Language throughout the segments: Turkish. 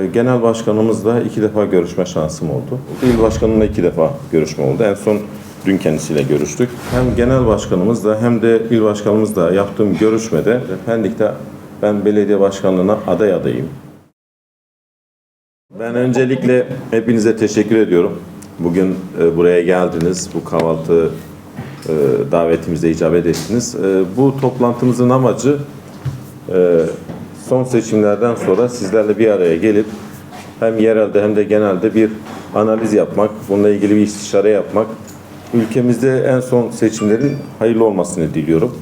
E, Genel başkanımızla iki defa görüşme şansım oldu. İl başkanımla iki defa görüşme oldu. En son dün kendisiyle görüştük. Hem genel başkanımızla hem de il başkanımızla yaptığım görüşmede Pendik'te ben belediye başkanlığına aday adayım. Ben öncelikle hepinize teşekkür ediyorum. Bugün e, buraya geldiniz. Bu kahvaltı e, davetimize icabet ettiniz. E, bu toplantımızın amacı son seçimlerden sonra sizlerle bir araya gelip hem yerelde hem de genelde bir analiz yapmak, bununla ilgili bir istişare yapmak. Ülkemizde en son seçimlerin hayırlı olmasını diliyorum.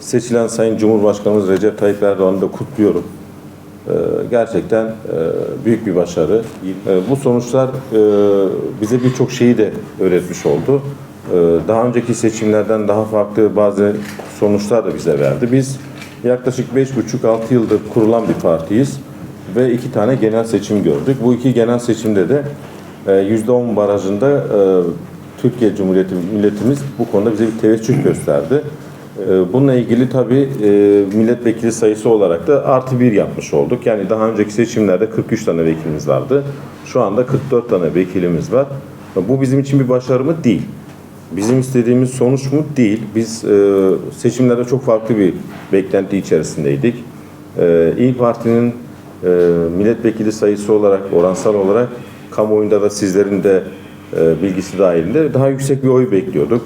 Seçilen Sayın Cumhurbaşkanımız Recep Tayyip Erdoğan'ı da kutluyorum. Ee, gerçekten e, büyük bir başarı. Ee, Bu sonuçlar e, bize birçok şeyi de öğretmiş oldu. Ee, Daha önceki seçimlerden daha farklı bazı sonuçlar da bize verdi. Biz yaklaşık 5,5-6 yıldır kurulan bir partiyiz ve iki tane genel seçim gördük. Bu iki genel seçimde de e, %10 barajında e, Türkiye Cumhuriyeti milletimiz bu konuda bize bir teveccüh gösterdi. Ee, Bununla ilgili tabii e, milletvekili sayısı olarak da artı bir yapmış olduk. Yani daha önceki seçimlerde 43 tane vekilimiz vardı. Şu anda 44 tane vekilimiz var. Bu bizim için bir başarı mı? Değil. Bizim istediğimiz sonuç mu? Değil. Biz e, seçimlerde çok farklı bir beklenti içerisindeydik. E, İyi Parti'nin e, milletvekili sayısı olarak, oransal olarak kamuoyunda da sizlerin de e, bilgisi dahilinde daha yüksek bir oy bekliyorduk.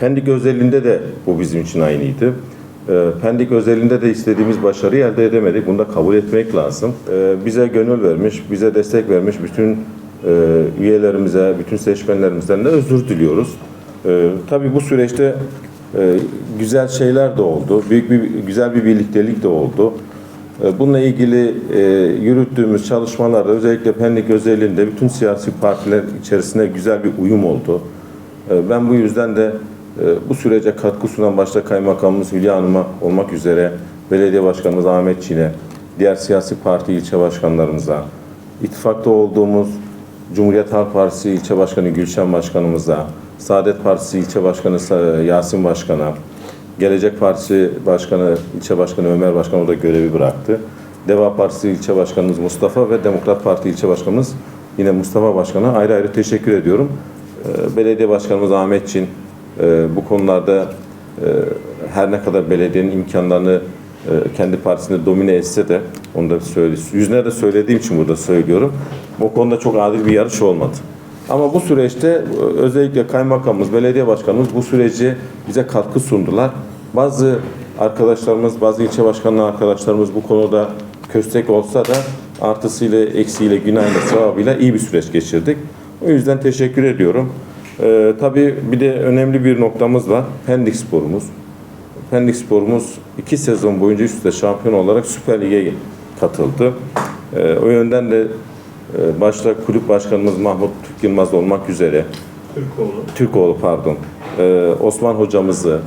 Pendik özelinde de bu bizim için aynıydı. Ee, Pendik özelinde de istediğimiz başarıyı elde edemedik. Bunu da kabul etmek lazım. Ee, Bize gönül vermiş, bize destek vermiş bütün e, üyelerimize, bütün seçmenlerimizden de özür diliyoruz. Ee, Tabii bu süreçte e, güzel şeyler de oldu. Büyük bir güzel bir birliktelik de oldu. Ee, Bununla ilgili e, yürüttüğümüz çalışmalarda özellikle Pendik özelinde bütün siyasi partiler içerisinde güzel bir uyum oldu. Ee, Ben bu yüzden de e, bu sürece katkı sunan başta Kaymakamımız Hülya Hanım'a olmak üzere Belediye Başkanımız Ahmet Çin'e, diğer siyasi parti ilçe başkanlarımıza, ittifakta olduğumuz Cumhuriyet Halk Partisi ilçe başkanı Gülşen Başkanımıza, Saadet Partisi ilçe başkanı Yasin Başkan'a, Gelecek Partisi Başkanı, ilçe başkanı Ömer Başkan o da görevi bıraktı. Deva Partisi ilçe başkanımız Mustafa ve Demokrat Parti ilçe başkanımız yine Mustafa Başkan'a ayrı ayrı teşekkür ediyorum. Ee, Belediye Başkanımız Ahmet Çin e, bu konularda e, her ne kadar belediyenin imkanlarını e, kendi partisinde domine etse de onu da söyle, yüzüne de söylediğim için burada söylüyorum. Bu konuda çok adil bir yarış olmadı. Ama bu süreçte özellikle kaymakamımız, belediye başkanımız bu süreci bize katkı sundular. Bazı arkadaşlarımız, bazı ilçe başkanlığı arkadaşlarımız bu konuda köstek olsa da artısıyla, eksiğiyle, günahıyla, sevabıyla iyi bir süreç geçirdik. O yüzden teşekkür ediyorum. Ee, tabii bir de önemli bir noktamız var. Pendik sporumuz. Pendik sporumuz iki sezon boyunca üst üste şampiyon olarak Süper Lig'e katıldı. Ee, o yönden de başta kulüp başkanımız Mahmut Türk Yılmaz olmak üzere Türkoğlu. Türkoğlu pardon. Ee, Osman hocamızı,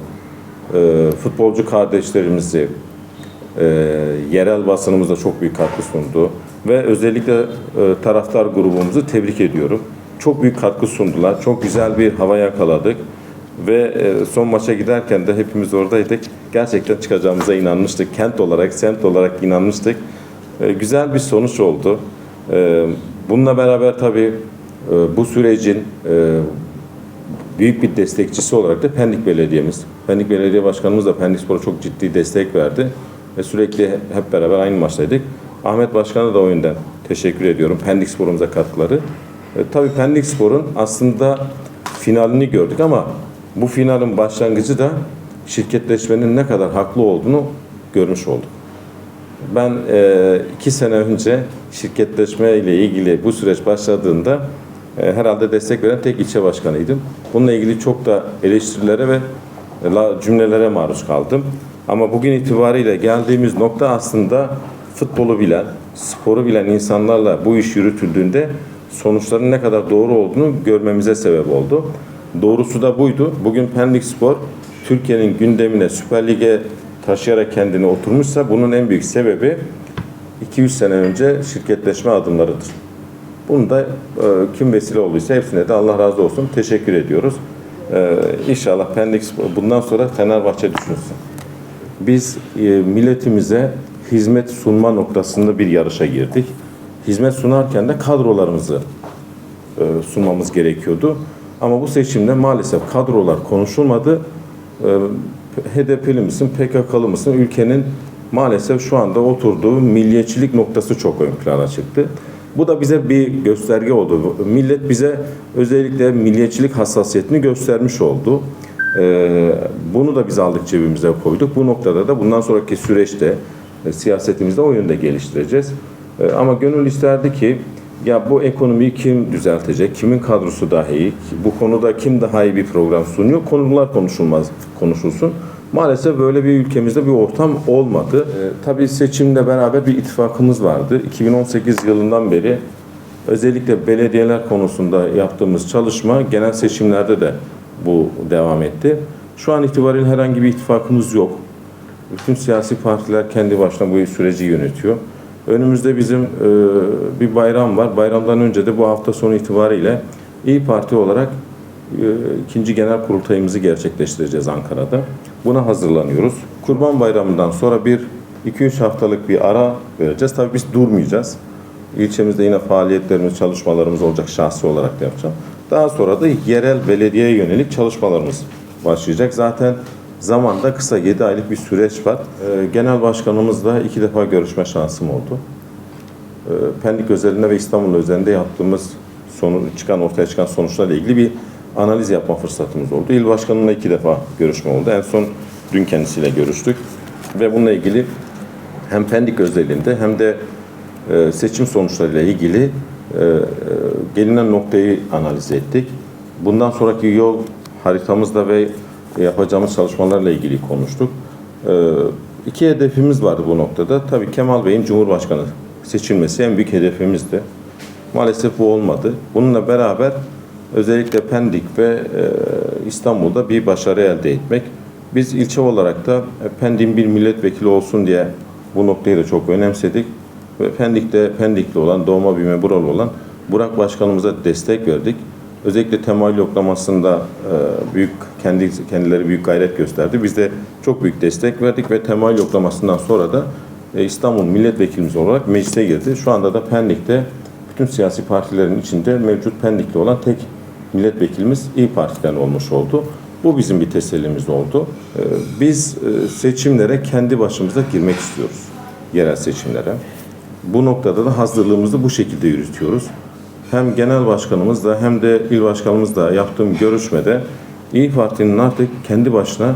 e, futbolcu kardeşlerimizi, e, yerel basınımıza çok büyük katkı sundu. Ve özellikle e, taraftar grubumuzu tebrik ediyorum. Çok büyük katkı sundular. Çok güzel bir hava yakaladık. Ve e, son maça giderken de hepimiz oradaydık. Gerçekten çıkacağımıza inanmıştık. Kent olarak, semt olarak inanmıştık. E, güzel bir sonuç oldu. E, bununla beraber tabii e, bu sürecin e, büyük bir destekçisi olarak da Pendik Belediye'miz. Pendik Belediye Başkanımız da Pendik Spor'a çok ciddi destek verdi. Ve sürekli hep beraber aynı maçtaydık. Ahmet Başkan'a da o yönden teşekkür ediyorum. Pendik Spor'umuza katkıları. E, tabii Pendik Spor'un aslında finalini gördük ama bu finalin başlangıcı da şirketleşmenin ne kadar haklı olduğunu görmüş olduk. Ben e, iki sene önce şirketleşme ile ilgili bu süreç başladığında e, herhalde destek veren tek ilçe başkanıydım. Bununla ilgili çok da eleştirilere ve e, la- cümlelere maruz kaldım. Ama bugün itibariyle geldiğimiz nokta aslında futbolu bilen, sporu bilen insanlarla bu iş yürütüldüğünde sonuçların ne kadar doğru olduğunu görmemize sebep oldu. Doğrusu da buydu. Bugün Pendik Spor Türkiye'nin gündemine Süper Lig'e taşıyarak kendini oturmuşsa bunun en büyük sebebi 200 sene önce şirketleşme adımlarıdır. Bunu da e, kim vesile olduysa hepsine de Allah razı olsun. Teşekkür ediyoruz. E, inşallah Pendik bundan sonra Fenerbahçe düşünsün. Biz e, milletimize hizmet sunma noktasında bir yarışa girdik. hizmet sunarken de kadrolarımızı e, sunmamız gerekiyordu. Ama bu seçimde maalesef kadrolar konuşulmadı. E, HDP'li misin, PKK'lı mısın? Ülkenin maalesef şu anda oturduğu milliyetçilik noktası çok ön plana çıktı. Bu da bize bir gösterge oldu. Millet bize özellikle milliyetçilik hassasiyetini göstermiş oldu. E, bunu da biz aldık cebimize koyduk. Bu noktada da bundan sonraki süreçte e, siyasetimizde o yönde geliştireceğiz. E, ama gönül isterdi ki ya bu ekonomiyi kim düzeltecek, kimin kadrosu daha iyi, bu konuda kim daha iyi bir program sunuyor, konular konuşulmaz, konuşulsun. Maalesef böyle bir ülkemizde bir ortam olmadı. E, tabii seçimle beraber bir ittifakımız vardı. 2018 yılından beri özellikle belediyeler konusunda yaptığımız çalışma genel seçimlerde de bu devam etti. Şu an itibariyle herhangi bir ittifakımız yok. Bütün siyasi partiler kendi başına bu süreci yönetiyor. Önümüzde bizim e, bir bayram var. Bayramdan önce de bu hafta sonu itibariyle İyi Parti olarak e, ikinci genel kurultayımızı gerçekleştireceğiz Ankara'da. Buna hazırlanıyoruz. Kurban Bayramı'ndan sonra bir 2-3 haftalık bir ara vereceğiz. Tabii biz durmayacağız. İlçemizde yine faaliyetlerimiz, çalışmalarımız olacak şahsi olarak da yapacağım. Daha sonra da yerel belediyeye yönelik çalışmalarımız başlayacak. Zaten zamanda kısa 7 aylık bir süreç var. Ee, Genel başkanımızla iki defa görüşme şansım oldu. Ee, Pendik özelinde ve İstanbul özelinde yaptığımız sonu, çıkan ortaya çıkan sonuçlarla ilgili bir analiz yapma fırsatımız oldu. İl başkanımla iki defa görüşme oldu. En son dün kendisiyle görüştük ve bununla ilgili hem Pendik özelinde hem de e, seçim sonuçlarıyla ilgili e, e, gelinen noktayı analiz ettik. Bundan sonraki yol haritamızda ve yapacağımız çalışmalarla ilgili konuştuk. E, iki hedefimiz vardı bu noktada. Tabii Kemal Bey'in Cumhurbaşkanı seçilmesi en büyük hedefimizdi. Maalesef bu olmadı. Bununla beraber özellikle Pendik ve e, İstanbul'da bir başarı elde etmek. Biz ilçe olarak da e, Pendik'in bir milletvekili olsun diye bu noktayı da çok önemsedik. Ve Pendik'te Pendikli olan, doğma büyüme buralı olan Burak Başkanımıza destek verdik. Özellikle temayül yoklamasında e, büyük kendi kendileri büyük gayret gösterdi. Biz de çok büyük destek verdik ve temayül yoklamasından sonra da e, İstanbul milletvekilimiz olarak meclise girdi. Şu anda da Pendik'te bütün siyasi partilerin içinde mevcut Pendikli olan tek milletvekilimiz İyi Parti'den olmuş oldu. Bu bizim bir tesellimiz oldu. E, Biz seçimlere kendi başımıza girmek istiyoruz. Yerel seçimlere. Bu noktada da hazırlığımızı bu şekilde yürütüyoruz. Hem genel başkanımızla hem de il başkanımızla yaptığım görüşmede İyi Parti'nin artık kendi başına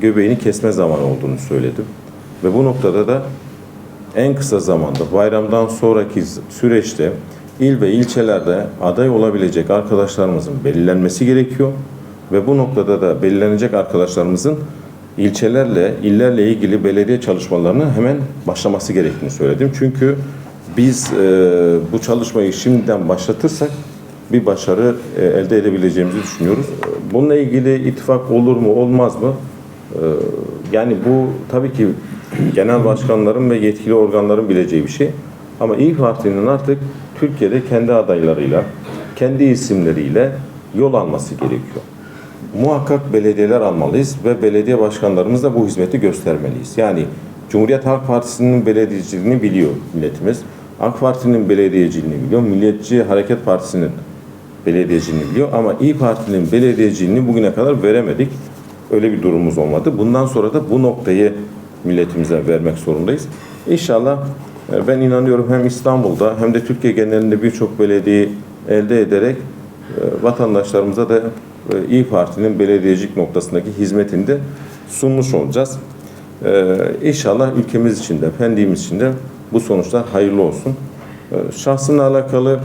göbeğini kesme zamanı olduğunu söyledim. Ve bu noktada da en kısa zamanda bayramdan sonraki süreçte il ve ilçelerde aday olabilecek arkadaşlarımızın belirlenmesi gerekiyor. Ve bu noktada da belirlenecek arkadaşlarımızın ilçelerle, illerle ilgili belediye çalışmalarını hemen başlaması gerektiğini söyledim. Çünkü biz e, bu çalışmayı şimdiden başlatırsak bir başarı e, elde edebileceğimizi düşünüyoruz. Bununla ilgili ittifak olur mu, olmaz mı? E, yani bu tabii ki genel başkanların ve yetkili organların bileceği bir şey. Ama İyi Parti'nin artık Türkiye'de kendi adaylarıyla, kendi isimleriyle yol alması gerekiyor. Muhakkak belediyeler almalıyız ve belediye başkanlarımız bu hizmeti göstermeliyiz. Yani Cumhuriyet Halk Partisi'nin belediyeciliğini biliyor milletimiz. AK Parti'nin belediyeciliğini biliyor. Milliyetçi Hareket Partisi'nin belediyeciliğini biliyor. Ama İyi Parti'nin belediyeciliğini bugüne kadar veremedik. Öyle bir durumumuz olmadı. Bundan sonra da bu noktayı milletimize vermek zorundayız. İnşallah e, ben inanıyorum hem İstanbul'da hem de Türkiye genelinde birçok belediyeyi elde ederek e, vatandaşlarımıza da e, İyi Parti'nin belediyecilik noktasındaki hizmetini de sunmuş olacağız. İnşallah ülkemiz için de, Pendik'imiz için de bu sonuçlar hayırlı olsun. Şahsımla alakalı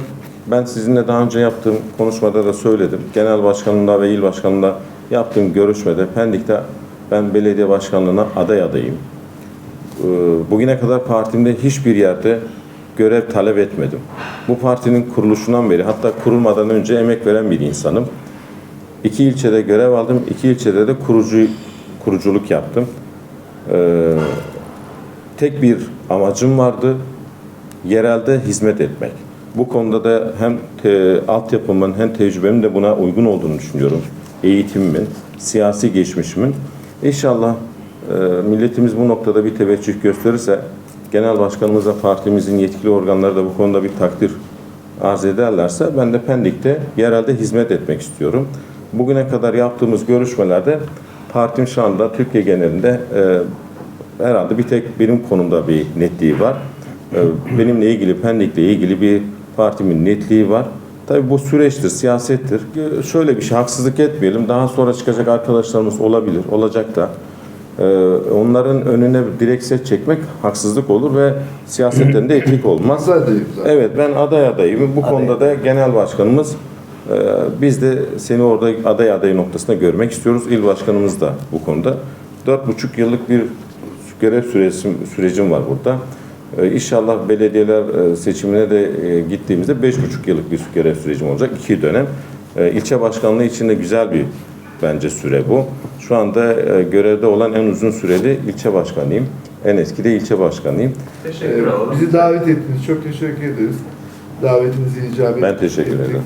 ben sizinle daha önce yaptığım konuşmada da söyledim. Genel başkanımla ve il başkanımla yaptığım görüşmede Pendik'te ben belediye başkanlığına aday adayım. Ee, Bugüne kadar partimde hiçbir yerde görev talep etmedim. Bu partinin kuruluşundan beri hatta kurulmadan önce emek veren bir insanım. İki ilçede görev aldım. iki ilçede de kurucu kuruculuk yaptım. Ee, tek bir amacım vardı. Yerelde hizmet etmek. Bu konuda da hem te, altyapımın hem tecrübemin de buna uygun olduğunu düşünüyorum. Eğitimimin, siyasi geçmişimin. İnşallah e, milletimiz bu noktada bir teveccüh gösterirse genel başkanımıza partimizin yetkili organları da bu konuda bir takdir arz ederlerse ben de Pendik'te yerelde hizmet etmek istiyorum. Bugüne kadar yaptığımız görüşmelerde partim şu anda Türkiye genelinde e, herhalde bir tek benim konumda bir netliği var. E, benimle ilgili, Pendik'le ilgili bir partimin netliği var. Tabii bu süreçtir, siyasettir. E, Şöyle bir şey, haksızlık etmeyelim. Daha sonra çıkacak arkadaşlarımız olabilir, olacak da. E, onların önüne direkt set çekmek haksızlık olur ve siyasetten de etik olmaz. Evet ben aday adayım. Bu konuda da genel başkanımız e, biz de seni orada aday adayı noktasında görmek istiyoruz. İl başkanımız da bu konuda. Dört buçuk yıllık bir görev süresi, sürecim var burada. E, İnşallah belediyeler e, seçimine de e, gittiğimizde beş buçuk yıllık bir görev sürecim olacak. iki dönem. E, İlçe başkanlığı için de güzel bir bence süre bu. Şu anda e, görevde olan en uzun süreli ilçe başkanıyım. En eski de ilçe başkanıyım. Teşekkür Ee, alalım. bizi davet ettiniz. Çok teşekkür ederiz. Davetinizi icabet Ben teşekkür ederim.